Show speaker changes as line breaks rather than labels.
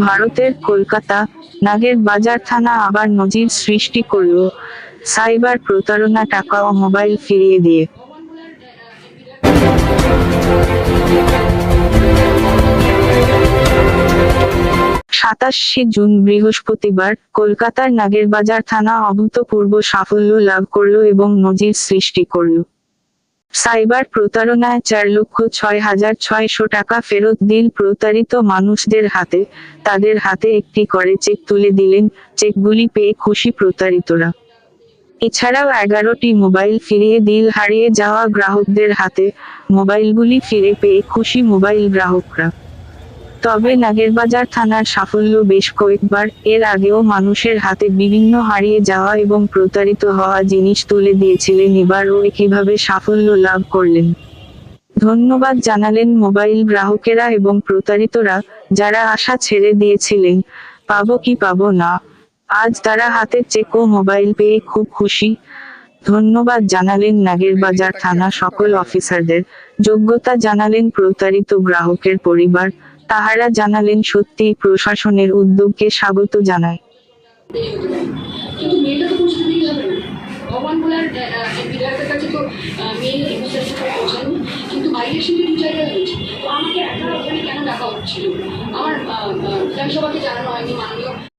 ভারতের কলকাতা নাগের বাজার থানা আবার নজির সৃষ্টি করল। সাইবার প্রতারণা টাকা ও মোবাইল ফিরিয়ে দিয়ে। সাতাশে জুন বৃহস্পতিবার কলকাতার নাগেরবাজার থানা অভূতপূর্ব সাফল্য লাভ করল এবং নজির সৃষ্টি করল। সাইবার প্রতারণায় চার লক্ষ ছয় হাজার ছয়শো টাকা ফেরত দিল প্রতারিত মানুষদের হাতে। তাদের হাতে একটি করে চেক তুলে দিলেন, চেকগুলি পেয়ে খুশি প্রতারিতরা। এছাড়াও এগারোটি মোবাইল ফিরিয়ে দিল হারিয়ে যাওয়া গ্রাহকদের হাতে। মোবাইলগুলি ফিরে পেয়ে খুশি মোবাইল গ্রাহকরা। তবে নাগেরবাজার থানার সাফল্য বেশ কয়েকবার। এর আগেও মানুষের হাতে বিভিন্ন হারিয়ে যাওয়া এবং প্রতারিত হওয়া জিনিস তুলে দিয়েছিলেন, এবারও একইভাবে সাফল্য লাভ করলেন। ধন্যবাদ জানালেন মোবাইল গ্রাহকেরা এবং প্রতারিতরা, যারা আশা ছেড়ে দিয়েছিলেন, পাবো কি পাবো না? আজ তারা হাতে চেক ও মোবাইল পেয়ে খুব খুশি। ধন্যবাদ জানালেন নাগেরবাজার থানা সকল অফিসারদের। যোগ্যতা জানালেন প্রতারিত গ্রাহকের পরিবার। তাহারা জানালেন সত্যি প্রশাসনের উদ্যোগকে স্বাগত জানায়।
আমাকে ওখানে কেন ডাকা হচ্ছিল? আমার বিধানসভাকে জানানো হয়নি, মাননীয়